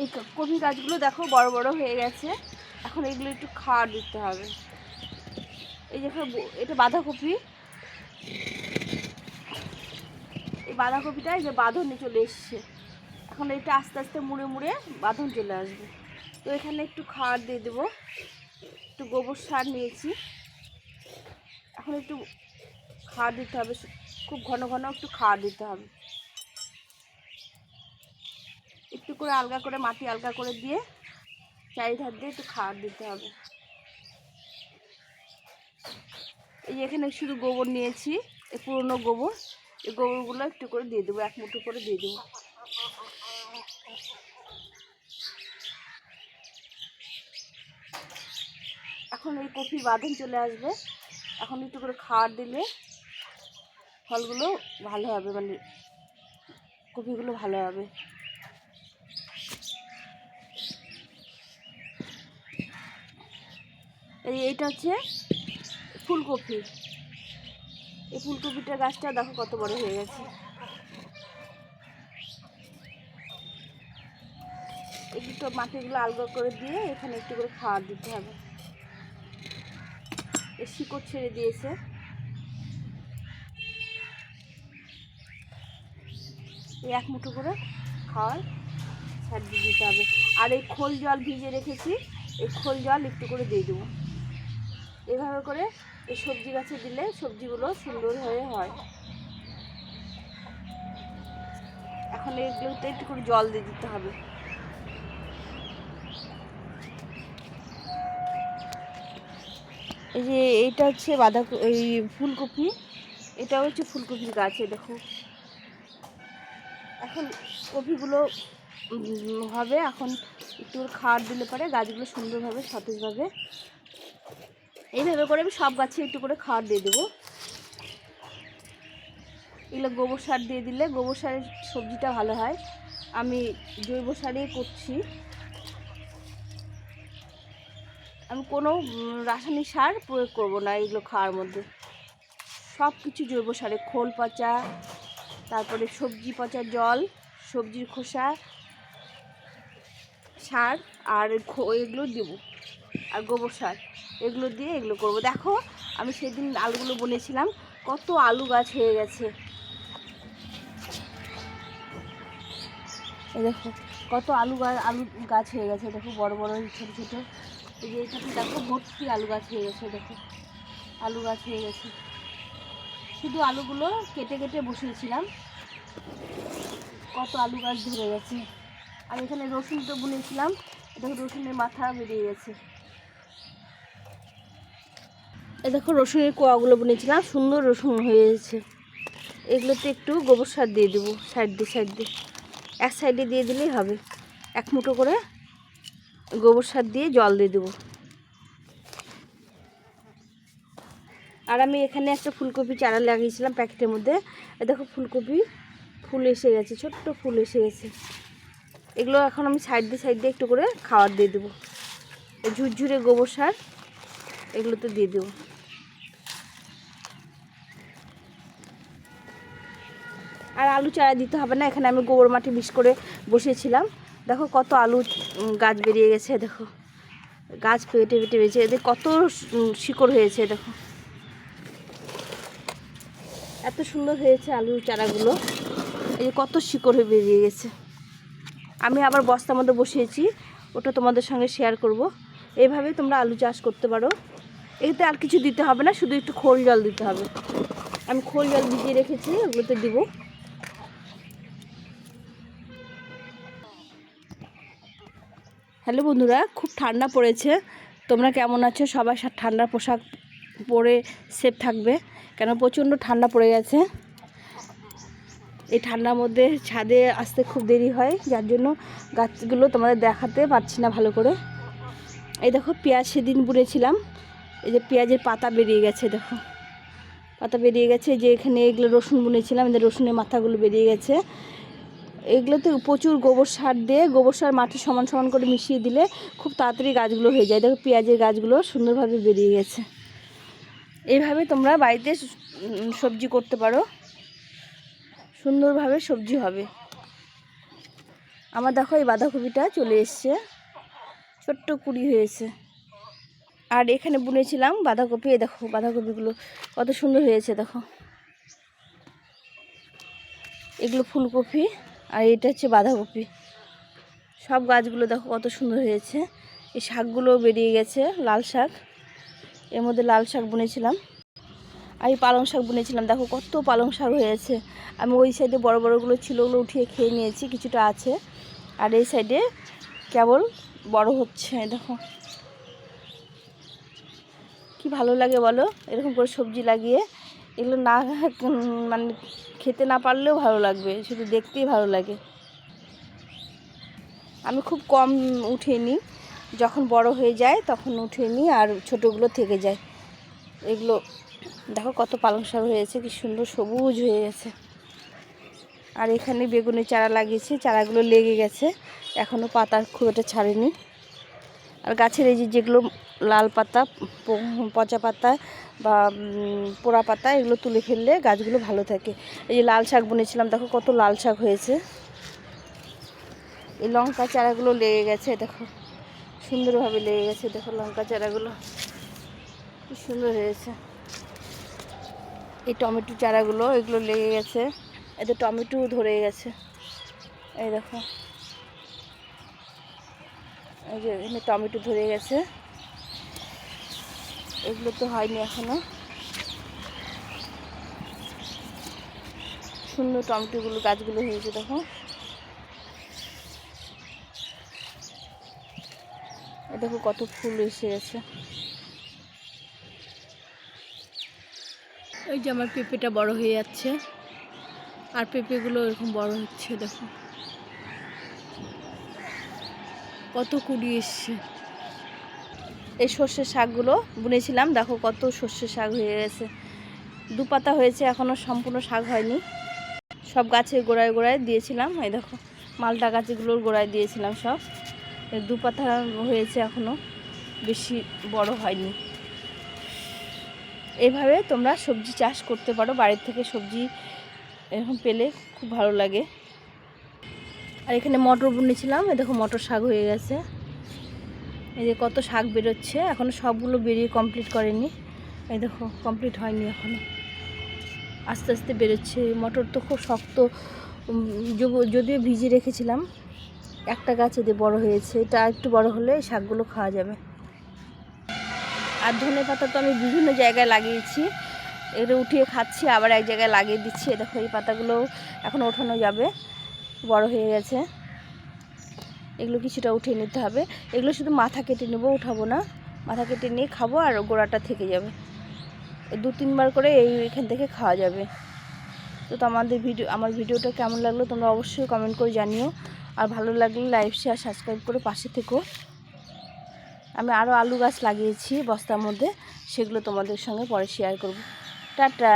এই কপি গাছগুলো দেখো বড় বড় হয়ে গেছে। এখন এগুলো একটু খাওয়ার দিতে হবে। এই যে এটা বাঁধাকপি। এই বাঁধাকপিটা এই যে বাঁধনে চলে এসছে। এখন এটা আস্তে আস্তে মুড়ে মুড়ে বাঁধন চলে আসবে। তো এখানে একটু খাওয়ার দিয়ে দেবো। একটু গোবর সার নিয়েছি। এখন একটু খাওয়ার দিতে হবে। খুব ঘন ঘন একটু খাওয়ার দিতে হবে। একটু করে আলগা করে মাটি আলগা করে দিয়ে চারিধার দিয়ে একটু খাওয়ার দিতে হবে। এই এখানে শুধু গোবর নিয়েছি এই পুরনো গোবর। এই গোবরগুলো একটু করে দিয়ে দেবো, এক মুঠো করে দিয়ে দেবো। এখন এই কফির বাঁধন চলে আসবে। এখন একটু করে খাওয়ার দিলে ফলগুলো ভালো হবে মানে কপিগুলো ভালো হবে। এইটা হচ্ছে ফুলকপি। এই ফুলকপিটার গাছটা দেখো কত বড় হয়ে গেছে। একটু মাটিগুলো আলগা করে দিয়ে এখানে একটু করে খাওয়ার দিতে হবে। এই শিকড় ছেড়ে দিয়েছে। এই এক মুঠো করে খাওয়ার ছাড় দিতে হবে। আর এই খোল জল ভিজে রেখেছি। এই খোল জল একটু করে দিয়ে দেবো। এভাবে করে এই সবজি গাছে দিলে সবজিগুলো সুন্দর হয়ে হয়। এখন এগুলোতে একটু করে জল দিয়ে দিতে হবে। এই যে এইটা হচ্ছে বাঁধা এই ফুলকপি। এটা হচ্ছে ফুলকপির গাছে দেখো। এখন কপিগুলো হবে, এখন একটু খাওয়ার দিলে পরে গাছগুলো সুন্দরভাবে, সতেজভাবে। এইভাবে করে আমি সব গাছে একটু করে খাওয়ার দিয়ে দেবো। এগুলো গোবর সার দিয়ে দিলে গোবর সারের সবজিটা ভালো হয়। আমি জৈব সারেই করছি। আমি কোনো রাসায়নিক সার প্রয়োগ করব না এগুলো খাওয়ার মধ্যে। সব কিছু জৈব সারে, খোল পচা, তারপরে সবজি পচা, জল, সবজির খোসা সার আর এগুলো দেবো। আর গোবর সার। এগুলো দিয়ে এগুলো করব। দেখো, আমি সেদিন আলুগুলো বনেছিলাম। কত আলু গাছ হয়ে গেছে। এই দেখো, কত আলু গাছ আলু গাছ হয়ে গেছে। দেখো, বড় বড়, ছোটো ছোটো। এই যে এখানে দেখো, ভর্তি আলু গাছ হয়ে গেছে, দেখো। আলু গাছ হয়ে গেছে। শুধু আলুগুলো কেটে কেটে বসিয়েছিলাম। কত আলু গাছ ধরে গেছে। আর এখানে রসুন তো বুনেছিলাম দেখো রসুনের মাথা বেরিয়ে গেছে। এ দেখো রসুনের কোয়াগুলো বুনেছিলাম, সুন্দর রসুন হয়ে গেছে। এগুলোতে একটু গোবর সার দিয়ে দেবো, সাইড দিয়ে সাইড দিয়ে। এক সাইডে দিয়ে দিলেই হবে। এক মুঠো করে গোবর সার দিয়ে জল দিয়ে দেবো। আর আমি এখানে একটা ফুলকপি চারা লাগিয়েছিলাম প্যাকেটের মধ্যে। এই দেখো ফুলকপি ফুল এসে গেছে, ছোট্ট ফুল এসে গেছে। এগুলো এখন আমি সাইড দিয়ে সাইড দিয়ে একটু করে খাবার দিয়ে দেবো। ঝুরঝুরে গোবর সার, এগুলোতে দিয়ে দেবো। আর আলু চারা দিতে হবে না, এখানে আমি গোবর মাটি মিশ করে বসিয়েছিলাম। দেখো কত আলু গাছ বেরিয়ে গেছে, দেখো। গাছ পেটে পেটে বেরিয়েছে, এদের কত শিকড় হয়েছে, দেখো। এত সুন্দর হয়েছে আলুর চারাগুলো, এই কত শিকড় হয়ে বেরিয়ে গেছে। আমি আবার বস্তার মধ্যে বসিয়েছি, ওটা তোমাদের সঙ্গে শেয়ার করব। এইভাবে তোমরা আলু চাষ করতে পারো। এতে আর কিছু দিতে হবে না, শুধু একটু খোল জল দিতে হবে। আমি খোল জল ভিজিয়ে রেখেছি, ওগুলোতে দিব। হ্যালো বন্ধুরা, খুব ঠান্ডা পড়েছে। তোমরা কেমন আছো? সবাই ঠান্ডার পোশাক পরে সেফ থাকবে। কেন প্রচণ্ড ঠান্ডা পড়ে গেছে। এই ঠান্ডার মধ্যে ছাদে আসতে খুব দেরি হয়, যার জন্য গাছগুলো তোমাদের দেখাতে পারছি না ভালো করে। এই দেখো, পেঁয়াজ সেদিন বুনেছিলাম। এই যে পেঁয়াজের পাতা বেরিয়ে গেছে, দেখো। পাতা বেরিয়ে গেছে যে এখানে এগুলো রসুন বুনেছিলাম যে রসুনের মাথাগুলো বেরিয়ে গেছে। এগুলোতে প্রচুর গোবর সার দিয়ে, গোবর সার মাটি সমান সমান করে মিশিয়ে দিলে খুব তাড়াতাড়ি গাছগুলো হয়ে যায়। দেখো, পেঁয়াজের গাছগুলো সুন্দরভাবে বেরিয়ে গেছে। এইভাবে তোমরা বাড়িতে সবজি করতে পারো। সুন্দরভাবে সবজি হবে। আমার দেখো এই বাঁধাকপিটা চলে এসছে। ছোট্ট কুড়ি হয়েছে। আর এখানে বুনেছিলাম বাঁধাকপি। দেখো বাঁধাকপিগুলো কত সুন্দর হয়েছে, দেখো। এগুলো ফুলকপি আর এটা হচ্ছে বাঁধাকপি। সব গাছগুলো দেখো কত সুন্দর হয়েছে। এই শাকগুলো বেরিয়ে গেছে, লাল শাক। এর মধ্যে লাল শাক বুনেছিলাম। এই পালং শাক বুনেছিলাম, দেখো কত পালং শাক হয়েছে। আমি ওই সাইডে বড় বড়গুলো ছিল, ওগুলো উঠিয়ে খেয়ে নিয়েছি, কিছুটা আছে। আর এই সাইডে কেবল বড় হচ্ছে, দেখো। কি ভালো লাগে বলো? এরকম করে সবজি লাগিয়ে, এগুলো না মানে খেতে না পারলেও ভালো লাগবে, শুধু দেখতেই ভালো লাগে। আমি খুব কম উঠিয়ে নিই যখন বড় হয়ে যায় তখন উঠিয়ে নিই আর ছোটোগুলো থেকে যায়। এগুলো দেখো কত পালং শাক হয়েছে, কি সুন্দর সবুজ হয়ে গেছে। আর এখানে বেগুনের চারা লাগিয়েছি, চারাগুলো লেগে গেছে এখনও পাতা খুব একটা ছাড়েনি। আর গাছের এই যে যেগুলো লাল পাতা পচা পাতা বা পোড়া পাতা, এগুলো তুলে ফেললে গাছগুলো ভালো থাকে। এই যে লাল শাক বুনেছিলাম, দেখো কত লাল শাক হয়েছে। এই লঙ্কা চারাগুলো লেগে গেছে, দেখো। সুন্দরভাবে লেগে গেছে, দেখো লঙ্কা চারাগুলো। কি সুন্দর হয়েছে। এই টমেটো চারাগুলো, এগুলো লেগে গেছে। এতে টমেটো ধরে গেছে। এই দেখো। এই যে এখানে টমেটো ধরে গেছে। এগুলো তো হয়নি এখনও। সুন্দর টমেটোগুলো, গাছগুলো হয়েছে, দেখো। দেখো কত ফুল এসে গেছে। ওই যে আমার পেঁপেটা বড় হয়ে যাচ্ছে। আর পেঁপেগুলো এরকম বড় হচ্ছে, দেখো। কত কুড়ি এসছে। এই সর্ষের শাকগুলো বুনেছিলাম, দেখো কত সর্ষের শাক হয়ে গেছে। দু পাতা হয়েছে এখনও সম্পূর্ণ শাক হয়নি। সব গাছের গোড়ায় গোড়ায় দিয়েছিলাম, এই দেখো মালটা গাছগুলোর গোড়ায় দিয়েছিলাম সব। দু পাতা হয়েছে এখনও বেশি বড় হয়নি। এইভাবে তোমরা সবজি চাষ করতে পারো। বাড়ির থেকে সবজি এরকম পেলে খুব ভালো লাগে। আর এখানে মটর বুনেছিলাম। এ দেখো মটর শাক হয়ে গেছে। এই যে কত শাক বেরোচ্ছে। এখনও সবগুলো বেরিয়ে কমপ্লিট করেনি। এই দেখো কমপ্লিট হয়নি এখনও আস্তে আস্তে বেরোচ্ছে। মটর তো খুব শক্ত। যদিও ভিজিয়ে রেখেছিলাম, একটা গাছ এতে বড় হয়েছে। এটা একটু বড় হলে শাকগুলো খাওয়া যাবে। আর ধনে পাতা তো আমি বিভিন্ন জায়গায় লাগিয়েছি। এগুলো উঠিয়ে খাচ্ছি, আবার এক জায়গায় লাগিয়ে দিচ্ছি। দেখো, এই পাতাগুলো এখন ওঠানো যাবে। বড় হয়ে গেছে। এগুলো কিছুটা উঠিয়ে নিতে হবে। এগুলো শুধু মাথা কেটে নেব, উঠাবো না। মাথা কেটে নিয়ে খাব আর গোড়াটা থেকে যাবে। দু তিনবার করে এই এখান থেকে খাওয়া যাবে। তো আমাদের ভিডিও, আমার ভিডিওটা কেমন লাগল তোমরা অবশ্যই কমেন্ট করে জানিও। আর ভালো লাগলে লাইক, শেয়ার, সাবস্ক্রাইব করে পাশে থেকো। আমি আরও আলু গাছ লাগিয়েছি বস্তার মধ্যে সেগুলো তোমাদের সঙ্গে পরে শেয়ার করব। টাটা।